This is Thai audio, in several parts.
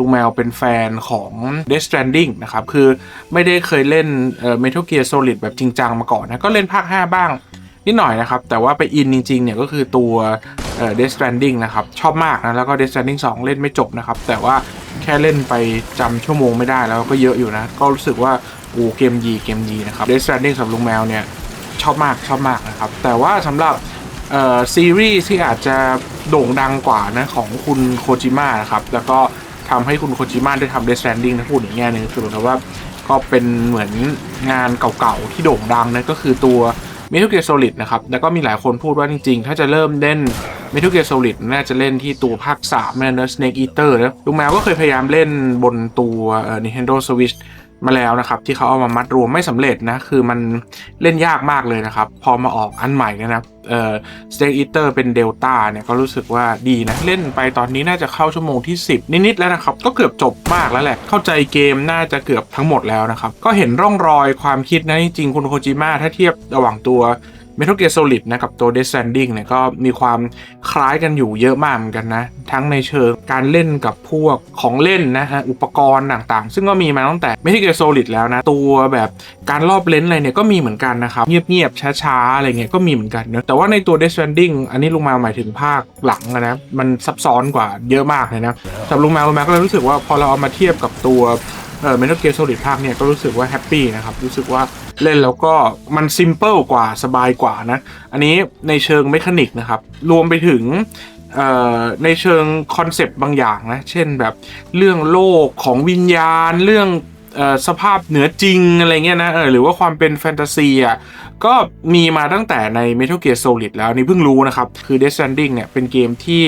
ลุงแมวเป็นแฟนของ Death Stranding นะครับ คือไม่ได้เคยเล่นเอ่อ Metal Gear Solid แบบจริงจังมาก่อนนะ ก็เล่นภาค 5 บ้าง นิดหน่อยนะครับ แต่ว่าไปอินจริงๆเนี่ยก็คือตัวเอ่อ Death Stranding นะครับ ชอบมากนะ แล้วก็ Death Stranding 2 เล่นไม่จบนะครับ แต่ว่าแค่เล่นไปจำชั่วโมงไม่ได้แล้วก็เยอะอยู่นะ ก็รู้สึกว่าโอ้เกมดีเกมดีนะครับ Death Stranding สำหรับลุงแมวเนี่ยชอบมากชอบมากนะครับ แต่ว่าสำหรับเอ่อซีรีส์ที่อาจจะโด่งดังกว่านะของคุณโคจิมะนะครับ แล้วก็ ทำให้คุณโคจิมะได้ทำ Death Stranding นะพูดอย่างแง่หนึงคือเหมือนกับว่าก็เป็นเหมือนงานเก่าๆที่โด่งดังนั่นก็คือตัวเมทัลเกียร์โซลิดนะครับ แล้วก็มีหลายคนพูดว่าจริงๆ ถ้าจะเริ่มเล่นเมทัลเกียร์โซลิดน่าจะเล่นที่ตัวภาค3นะเนอะ Snake Eater นะลุงแมวก็เคยพยายามเล่นบนตัวเอ่อ Nintendo Switch มาแล้วนะครับ ที่เขาเอามามัดรวมไม่สำเร็จนะ คือมันเล่นยากมากเลยนะครับ พอมาออกอันใหม่เนยนะเอ่อสเต็กอีเตอร์เป็นเดลต้าเนี่ยก็รู้สึกว่าดีนะ เล่นไปตอนนี้น่าจะเข้าชั่วโมงที่ 10 นิด ๆ แล้วนะครับ ก็เกือบจบมากแล้วแหละ เข้าใจเกมน่าจะเกือบทั้งหมดแล้วนะครับ ก็เห็นร่องรอยความคิดนะ จริงๆคุณโคจิมะถ้าเทียบระหว่างตัว Metal Gear Solid นะกับตัว Death Stranding เนี่ยก็มีความคล้ายกันอยู่เยอะมากเหมือนกันนะ ทั้งในเชิงการเล่นกับพวกของเล่นนะฮะอุปกรณ์ต่างๆ ซึ่งก็มีมาตั้งแต่ Metal Gear Solid แล้วนะ ตัวแบบการรอบเลนส์อะไรเนี่ยก็มีเหมือนกันนะครับ เงียบๆช้าๆ อะไรเงี้ยก็มีเหมือนกันเนอะแต่ว่าในตัว Death Stranding อันนี้ลุงมาหมายถึงภาคหลังนะมันซับซ้อนกว่าเยอะมากเลยนะสำหรับลุงมาลุงมาก็เลยรู้สึกว่าพอเราเอามาเทียบกับตัวเอ่อ Metal Gear Solid ภาคเนี่ยก็รู้สึกว่าแฮปปี้นะครับ รู้สึกว่า เล่นแล้วก็มันซิมเ l ิลกว่าสบายกว่านะ อันนี้ในเชิงเมคานิกนะครับ รวมไปถึงในเชิงคอนเซปต์บางอย่างนะ เช่นแบบเรื่องโลกของวิญญาณ เรื่องออสภาพเหนือจริงอะไรเงี้ยนะหรือว่าความเป็นแฟนตาซีอะก็มีมาตั้งแต่ใน Metal Gear Solid แล้วนี่เพิ่งรู้นะครับ คือ Death Stranding เนี่ยเป็นเกมที่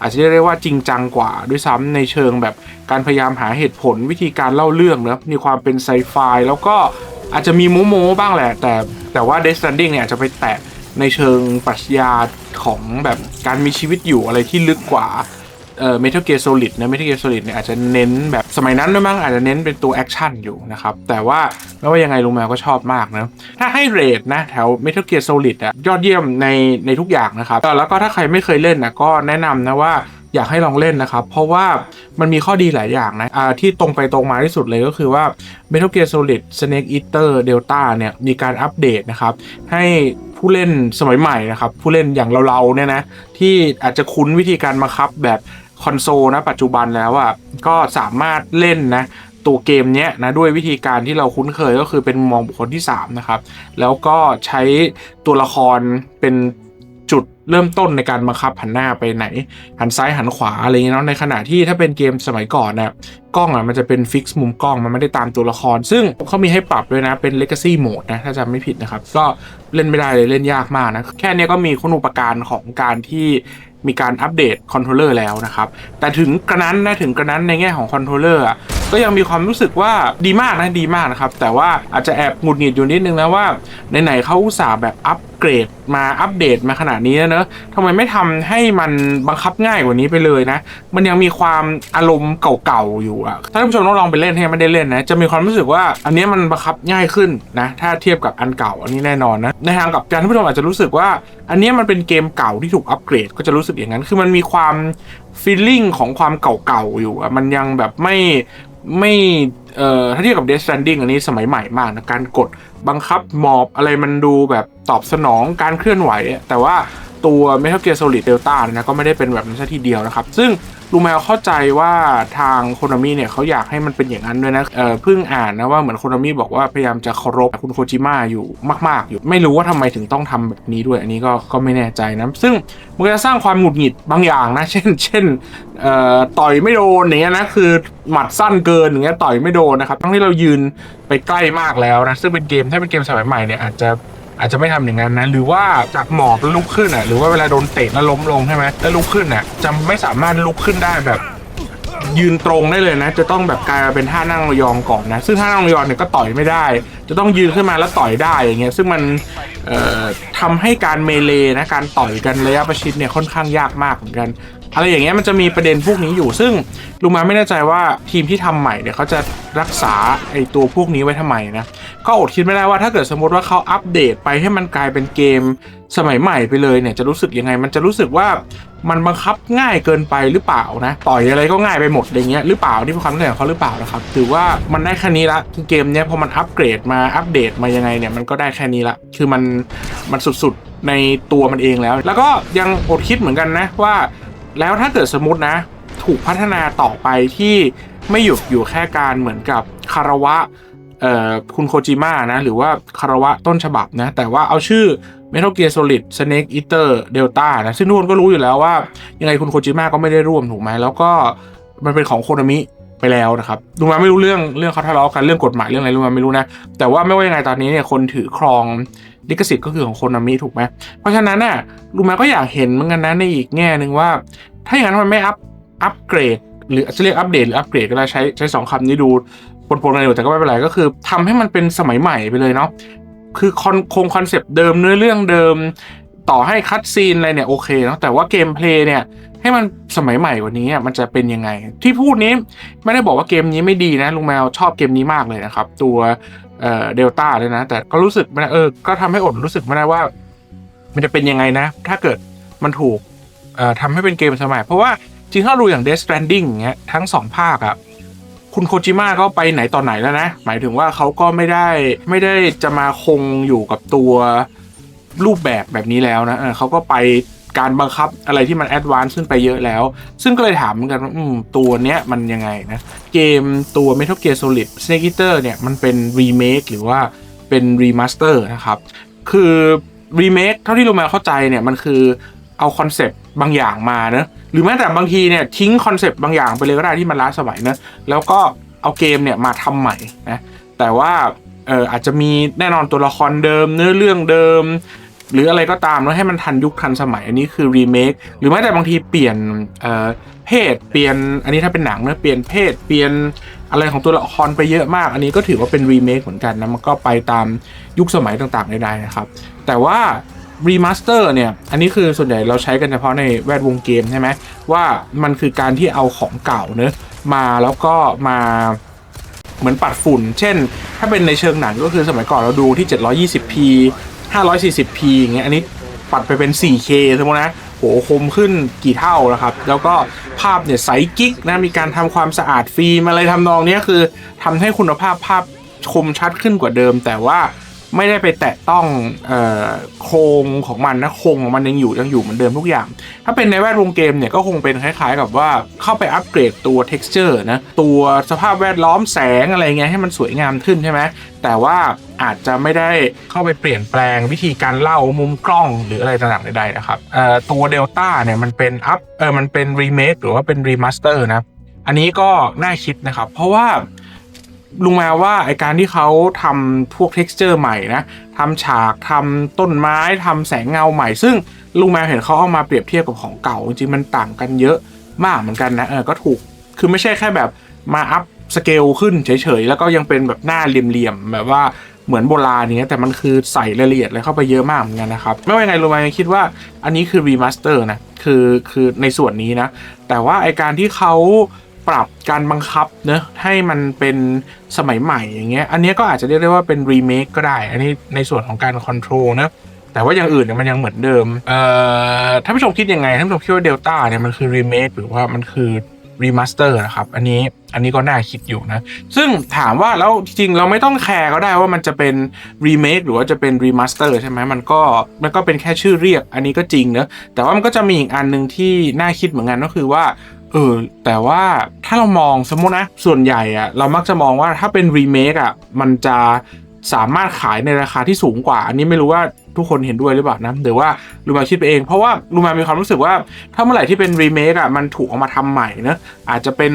อาจจะเรียกว่าจริงจังกว่าด้วยซ้ำในเชิงแบบการพยายามหาเหตุผลวิธีการเล่าเรื่องนะมีความเป็นไซไฟแล้วก็ อาจจะมีโมโมบ้างแหละ แต่แต่ว่า Death Stranding เนี่ยอาจจะไปแตะในเชิงปรัชญาของแบบการมีชีวิตอยู่อะไรที่ลึกกว่าเอ่อ Metal Gear Solid นะ Metal Gear Solid เนี่ยอาจจะเน้นแบบสมัยนั้นด้วยมั้งอาจจะเน้นเป็นตัวแอคชั่นอยู่นะครับ แต่ว่าไม่ว่ายังไงลุงแมวก็ชอบมากนะ ถ้าให้เรทนะแถว Metal Gear Solid อะยอดเยี่ยมในในทุกอย่างนะครับ แล้วก็ถ้าใครไม่เคยเล่นนะก็แนะนำนะว่า อยากให้ลองเล่นนะครับ เพราะว่ามันมีข้อดีหลายอย่างนะที่ตรงไปตรงมาที่สุดเลยก็คือว่า Metal Gear Solid Snake Eater Delta เนี่ยมีการอัปเดตนะครับ ให้ผู้เล่นสมัยใหม่นะครับ ผู้เล่นอย่างเราๆเนี่ยนะที่อาจจะคุ้นวิธีการบังคับแบบคอนโซลนะปัจจุบันแล้วอะก็สามารถเล่นนะตัวเกมเนี้ยนะด้วยวิธีการที่เราคุ้นเคยก็คือเป็นมุมมองบุคคลที่3นะครับแล้วก็ใช้ตัวละครเป็น จุดเริ่มต้นในการบังคับหันหน้าไปไหน หันซ้ายหันขวาอะไรอย่างเงี้ยเนาะในขณะที่ถ้าเป็นเกมสมัยก่อนนะกล้องอะมันจะเป็นฟิกซ์มุมกล้องมันไม่ได้ตามตัวละคร ซึ่งเขามีให้ปรับด้วยนะเป็น Legacy Mode นะถ้าจำไม่ผิดนะครับ ก็เล่นไม่ได้เลยเล่นยากมากนะแค่นี้ก็มีคุณอุปการของการที่มีการอัปเดตคอนโทรลเลอร์แล้วนะครับ แต่ถึงกระนั้นนะถึงกระนั้นในแง่ของคอนโทรลเลอร์ก็ยังมีความรู้สึกว่าดีมากนะดีมากนะครับ แต่ว่าอาจจะแอบหงุดหงิดอยู่นิดนึงนะว่าไหนๆเขาอุตส่าห์แบบอัป เกรดมาอัปเดตมาขนาดนี้แล้วเนอะทำไมไม่ทำให้มันบังคับง่ายกว่านี้ไปเลยนะ มันยังมีความอารมณ์เก่าๆอยู่อะถ้าท่านผู้ชมต้องลองไปเล่นให้ไม่ได้เล่นนะ จะมีความรู้สึกว่าอันนี้มันบังคับง่ายขึ้นนะ ถ้าเทียบกับอันเก่าอันนี้แน่นอนนะ ในทางกลับการท่านผู้ชมอาจจะรู้สึกว่า อันนี้มันเป็นเกมเก่าที่ถูกอัปเกรด ก็จะรู้สึกอย่างนั้น คือมันมีความฟีลลิ่งของความเก่าๆอยู่อะมันยังแบบไม่ไม่เอ่อถ้าเทียบกับ Death Stranding อันนี้สมัยใหม่มากนะการกดบังคับหมอบอะไรมันดูแบบตอบสนองการเคลื่อนไหวอะแต่ว่า ตัว Metal Gear Solid Delta เนี่ยนะก็ไม่ได้เป็นแบบนั้นซะทีเดียวนะครับ ซึ่งลูแมวเข้าใจว่าทางโคนามิเนี่ยเขาอยากให้มันเป็นอย่างนั้นด้วยนะเออเพิ่งอ่านนะว่าเหมือนโคนามิบอกว่าพยายามจะเคารพคุณโคจิมะอยู่มากๆ อยู่ ไม่รู้ว่าทำไมถึงต้องทำแบบนี้ด้วยอันนี้ก็ก็ไม่แน่ใจนะ ซึ่งมันจะสร้างความหงุดหงิดบางอย่างนะ เช่น เช่นเอ่อต่อยไม่โดนอย่างเงี้ยนะคือหมัดสั้นเกินอย่างเงี้ยต่อยไม่โดนนะครับทั้งที่เรายืนไปใกล้มากแล้วนะซึ่งเป็นเกมถ้าเป็นเกมสมัยใหม่เนี่ยอาจจะ อาจจะไม่ทำอย่างนั้นนะหรือว่าจากหมอบแล้วลุกขึ้นอะหรือว่าเวลาโดนเตะแล้วล้มลงใช่ไหมแล้วลุกขึ้นอะจะไม่สามารถลุกขึ้นได้แบบยืนตรงได้เลยนะ จะต้องแบบกลายมาเป็นท่านั่งยองก่อนนะ ซึ่งท่านั่งยองเนี่ยก็ต่อยไม่ได้ จะต้องยืนขึ้นมาแล้วต่อยได้อย่างเงี้ยซึ่งมันเอ่อทำให้การเมเลนะการต่อยกันระยะประชิดเนี่ยค่อนข้างยากมากเหมือนกัน อะไรอย่างเงี้ยมันจะมีประเด็นพวกนี้อยู่ ซึ่งลุงมาไม่แน่ใจว่าทีมที่ทำใหม่เนี่ยเขาจะรักษาไอตัวพวกนี้ไว้ทำไมนะก็อดคิดไม่ได้ว่าถ้าเกิดสมมติว่าเขาอัปเดตไปให้มันกลายเป็นเกมสมัยใหม่ไปเลยเนี่ยจะรู้สึกยังไง มันจะรู้สึกว่ามันบังคับง่ายเกินไปหรือเปล่านะต่อยอะไรก็ง่ายไปหมดอะไรเงี้ยหรือเปล่านี่เป็นความตั้งใจของเขาหรือเปล่านะครับถือว่ามันได้แค่นี้ละคือเกมเนี้ยพอมันอัปเกรดมาอัปเดตมายังไงเนี่ยมันก็ได้แค่นี้ละ คือมันมันสุดๆในตัวมันเองแล้ว แล้วก็ยังอดคิดเหมือนกันนะว่า แล้วถ้าเกิดสมมตินะ ถูกพัฒนาต่อไปที่ไม่หยุดอยู่แค่การเหมือนกับคารวะคุณโคจิมะนะ หรือว่าคารวะต้นฉบับนะ แต่ว่าเอาชื่อ Metal Gear Solid Snake Eater Delta นะซึ่งทุกคนก็รู้อยู่แล้วว่า ยังไงคุณโคจิมะก็ไม่ได้ร่วมถูกไหมแล้วก็มันเป็นของโคนามิ ไปแล้วนะครับลุงมาไม่รู้เรื่องเรื่องเขาทะเลาะกันเรื่องกฎหมายเรื่องอะไรลุงมาไม่รู้นะ แต่ว่าไม่ว่ายังไงตอนนี้เนี่ยคนถือครองลิขสิทธิ์ก็คือของคนนามิถูกไหมเพราะฉะนั้นน่ะลุงมาก็อยากเห็นเหมือนกันนะในอีกแง่หนึ่งว่า ถ้าอย่างนั้นมันไม่อัพอัปเกรดหรือจะเรียกอัปเดตหรืออัปเกรดก็ได้ใช้ใช้สองคำนี้ดูปนๆกันอยู่แต่ก็ไม่เป็นไรก็คือทำให้มันเป็นสมัยใหม่ไปเลยเนาะคือคอนคงคอนเซปต์เดิมเนื้อเรื่องเดิม ต่อให้คัดซีนอะไรเนี่ยโอเคเนาะแต่ว่าเกมเพลย์เนี่ย ให้มันสมัยใหม่กว่านี้มันจะเป็นยังไง ที่พูดนี้ไม่ได้บอกว่าเกมนี้ไม่ดีนะลุงแมวชอบเกมนี้มากเลยนะครับ ตัวเดลต้าเลยนะ แต่ก็รู้สึกไม่ได้เออก็ทำให้อดรู้สึกไม่ได้ว่า มันจะเป็นยังไงนะ ถ้าเกิดมันถูกเอ่อทำให้เป็นเกมสมัย เพราะว่าจริงถ้าดูอย่าง Death Stranding อย่างเงี้ยทั้งสองภาคอะคุณโคจิมะก็ไปไหนตอนไหนแล้วนะ หมายถึงว่าเขาก็ไม่ได้ไม่ได้จะมาคงอยู่กับตัวรูปแบบแบบนี้แล้วนะเเขาก็ไป การบังคับอะไรที่มันแอดวานซ์ขึ้นไปเยอะแล้ว ซึ่งก็เลยถามเหมือนกันว่าอืมตัวเนี้ยมันยังไงนะ เกมตัว Metal Gear Solid Snake Eater เนี่ย มันเป็นรีเมคหรือว่าเป็นรีมาสเตอร์นะครับ คือรีเมคเท่าที่เรามาเข้าใจเนี่ย มันคือเอาคอนเซปต์บางอย่างมาเนะหรือแม้แต่บางทีเนี่ย ทิ้งคอนเซปต์บางอย่างไปเลยก็ได้ที่มันล้าสมัยนะแล้วก็เอาเกมเนี่ยมาทำใหม่นะแต่ว่าเอออาจจะมีแน่นอนตัวละครเดิมเนื้อเรื่องเดิม หรืออะไรก็ตามแล้วให้มันทันยุคทันสมัยอันนี้คือรีเมคหรือแม้แต่บางทีเปลี่ยนเอ่อเพศเปลี่ยนอันนี้ถ้าเป็นหนังนะเปลี่ยนเพศเปลี่ยนอะไรของตัวละครไปเยอะมาก อันนี้ก็ถือว่าเป็นรีเมคเหมือนกันนะมันก็ไปตามยุคสมัยต่างๆใดๆนะครับ แต่ว่ารีมาสเตอร์เนี่ย อันนี้คือส่วนใหญ่เราใช้กันเฉพาะในแวดวงเกมใช่ไหมว่ามันคือการที่เอาของเก่าเนอะมาแล้วก็มาเหมือนปัดฝุ่น เช่น ถ้าเป็นในเชิงหนังก็คือสมัยก่อนเราดูที่ 720p 540p อย่างเงี้ยอันนี้ปัดไปเป็น 4k สมมตินะโหคมขึ้นกี่เท่านะครับ แล้วก็ภาพเนี่ยใสกิ๊กนะมีการทำความสะอาดฟิล์มอะไรทำนองนี้คือทำให้คุณภาพภาพคมชัดขึ้นกว่าเดิม แต่ว่าไม่ได้ไปแตะต้องเออโครงของมันนะโครงของมันยังอยู่ยังอยู่เหมือนเดิมทุกอย่าง ถ้าเป็นในแวดวงเกมเนี่ยก็คงเป็นคล้ายๆ กับว่าเข้าไปอัปเกรดตัว texture นะตัวสภาพแวดล้อมแสงอะไรเงี้ยให้มันสวยงามขึ้นใช่ไหมแต่ว่า อาจจะไม่ได้เข้าไปเปลี่ยนแปลงวิธีการเล่ามุมกล้องหรืออะไรต่างๆใดๆนะครับตัวเดลต้าเนี่ยมันเป็นอัพเออมันเป็นรีเมคหรือว่าเป็นรีมาสเตอร์นะอันนี้ก็น่าคิดนะครับ เพราะว่าลุงแมวว่าไอการที่เขาทำพวก t e x t อร์ใหม่นะทำฉากทำต้นไม้ทำแสงเงาใหม่ ซึ่งลุงแมวเห็นเขาเอามาเปรียบเทียบกับของเก่า จริงมันต่างกันเยอะมากเหมือนกันนะเออก็ถูกคือไม่ใช่แค่แบบมาอัพสเกลขึ้นเฉยๆ แล้วก็ยังเป็นแบบหน้าเหลี่ยมๆ แบบว่า เหมือนโบราณอย่างเงี้ยแต่มันคือใส่รายละเอียดอะไรเข้าไปเยอะมากเหมือนกันนะครับ ไม่ว่ายังไงลุงแมยังคิดว่าอันนี้คือรีมาสเตอร์นะคือคือในส่วนนี้นะ แต่ว่าไอการที่เขาปรับการบังคับเนอะให้มันเป็นสมัยใหม่อย่างเงี้ยอันนี้ก็อาจจะเรียกได้ว่าเป็นรีเมคก็ได้ อันนี้ในส่วนของการคอนโทรลนะแต่ว่าอย่างอื่นเนี่ยมันยังเหมือนเดิมเอ่อท่านผู้ชมคิดยังไงท่านผู้ชมคิดว่าเดลต้าเนี่ยมันคือรีเมคหรือว่ามันคือ รีมาสเตอร์นะครับ อันนี้อันนี้ก็น่าคิดอยู่นะ ซึ่งถามว่าแล้วจริงเราไม่ต้องแคร์ก็ได้ว่ามันจะเป็นรีเมคหรือว่าจะเป็นรีมาสเตอร์ใช่ไหมมันก็มันก็เป็นแค่ชื่อเรียก อันนี้ก็จริงเนะแต่ว่ามันก็จะมีอีกอันหนึ่งที่น่าคิดเหมือนกันก็คือว่าเออแต่ว่าถ้าเรามองสมมตินะ ส่วนใหญ่อะเรามักจะมองว่าถ้าเป็นรีเมคอะมันจะ สามารถขายในราคาที่สูงกว่า อันนี้ไม่รู้ว่าทุกคนเห็นด้วยหรือเปล่านะหรือว่าลูมาคิดไปเอง เพราะว่าลูมามีความรู้สึกว่าถ้าเมื่อไหร่ที่เป็นรีเมคอะมันถูกเอามาทำใหม่นะอาจจะเป็น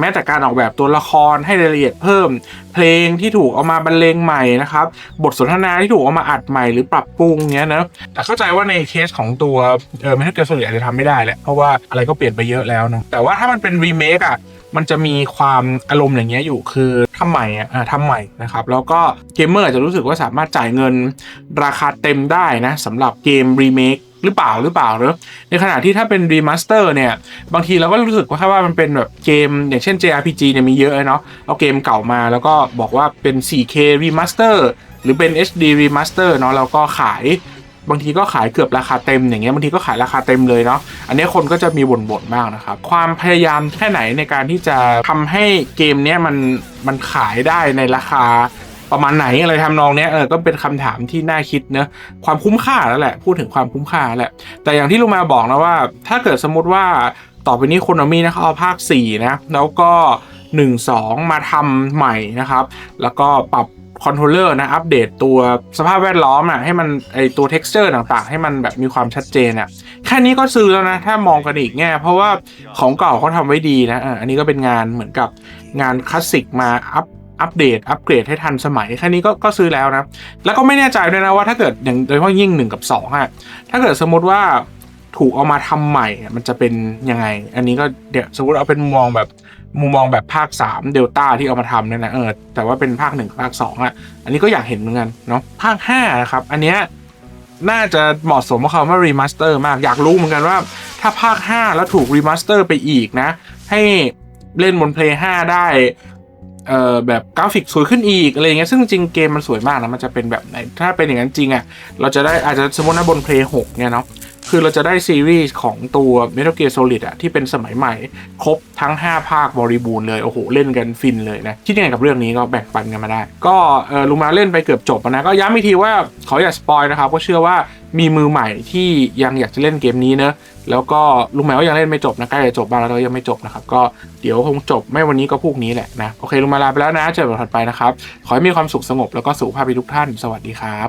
แม้แต่การออกแบบตัวละครให้รายละเอียดเพิ่ม เพลงที่ถูกเอามาบรรเลงใหม่นะครับบทสนทนาที่ถูกเอามาอัดใหม่หรือปรับปรุงเงี้ยนะแต่เข้าใจว่าในเคสของตัวเออไม่ใช่เกิดส่วนใหญ่จะทำไม่ได้แหละเพราะว่าอะไรก็เปลี่ยนไปเยอะแล้วนะแต่ว่าถ้ามันเป็นรีเมคอะมันจะมีความอารมณ์อย่างเงี้ยอยู่คือ ทำใหม่อะอ่าทำใหม่นะครับแล้วก็เกมเมอร์อาจจะรู้สึกว่าสามารถจ่ายเงินราคาเต็มได้นะสำหรับเกมรีเมคหรือเปล่าหรือเปล่าเนอะในขณะที่ถ้าเป็นรีมาสเตอร์เนี่ย บางทีเราก็รู้สึกว่าแค่ว่ามันเป็นแบบเกม อย่างเช่น JRPG เนี่ยมีเยอะเนาะเอาเกมเก่ามาแล้วก็บอกว่าเป็น 4K remaster หรือเป็น HD remaster เนาะแล้วก็ขาย บางทีก็ขายเกือบราคาเต็มอย่างเงี้ยบางทีก็ขายราคาเต็มเลยเนาะอันนี้คนก็จะมีบ่นๆบ้างนะครับความพยายามแค่ไหนในการที่จะทำให้เกมเนี้ยมันมันขายได้ในราคาประมาณไหนอะไรทำนองเนี้ยเออก็เป็นคำถามที่น่าคิดเนะความคุ้มค่าแล้วแหละ พูดถึงความคุ้มค่าแหละ แต่อย่างที่ลุงมาบอกนะว่า ถ้าเกิดสมมติว่าต่อไปนี้คนมินะเขาเอาภาค4นะแล้วก็ 1 2 มาทำใหม่นะครับ แล้วก็ปรับ คอนโทรลเลอร์นะอัปเดตตัวสภาพแวดล้อมอะให้มันไอตัว texture ต่างๆ ให้มันแบบมีความชัดเจนอะแค่นี้ก็ซื้อแล้วนะ ถ้ามองกันอีกแง่เพราะว่าของเก่าเขาทำไว้ดีนะอันนี้ก็เป็นงานเหมือนกับงานคลาสสิกมาอัพอัปเดต อัปเกรดให้ทันสมัย แค่นี้ก็ก็ซื้อแล้วนะ แล้วก็ไม่แน่ใจด้วยนะว่าถ้าเกิดอย่างโดยเฉพาะยิ่ง1กับ2อะถ้าเกิดสมมติว่า ถูกเอามาทำใหม่มันจะเป็นยังไง อันนี้ก็เดี๋ยวสมมติเอาเป็นมุมมองแบบมุมมองแบบภาค3เดลต้าที่เอามาทำเนี่ยนะเออแต่ว่าเป็นภาค1ภาค2อะอันนี้ก็อยากเห็นเหมือนกันเนาะภาค5นะครับอันเนี้ยน่าจะเหมาะสมกับคำว่ารีมาสเตอร์มากอยากรู้เหมือนกันว่า ถ้าภาค 5 แล้วถูกรีมาสเตอร์ไปอีกนะ ให้เล่นบน Play 5 ได้เอ่อแบบกราฟิกสวยขึ้นอีกอะไรเงี้ยซึ่งจริงเกมมันสวยมากนะมันจะเป็นแบบไหนถ้าเป็นอย่างนั้นจริงอะ่ะเราจะได้อาจจะสมมตินะบน Play 6เนี่ยเนาะ คือเราจะได้ซีรีส์ของตัว Metal Gear Solid อะที่เป็นสมัยใหม่ ครบทั้ง 5 ภาคบริบูรณ์เลย โอ้โห เล่นกันฟินเลยนะ คิดยังไงกับเรื่องนี้ก็แบ่งปันกันมาได้ ก็ลุงมาเล่นไปเกือบจบนะ ก็ย้ำอีกทีว่าขออย่าสปอยนะครับก็เชื่อว่ามีมือใหม่ที่ยังอยากจะเล่นเกมนี้เนอะแล้วก็ลุงแมวก็ยังเล่นไม่จบนะใกล้จะจบบ้างแล้วยังไม่จบนะครับ ก็เดี๋ยวคงจบไม่วันนี้ก็พรุ่งนี้แหละนะ โอเคลุงมาลาไปแล้วนะเจอกันถัดไปนะครับ ขอให้มีความสุขสงบแล้วก็สุขภาพดีทุกท่าน สวัสดีครับ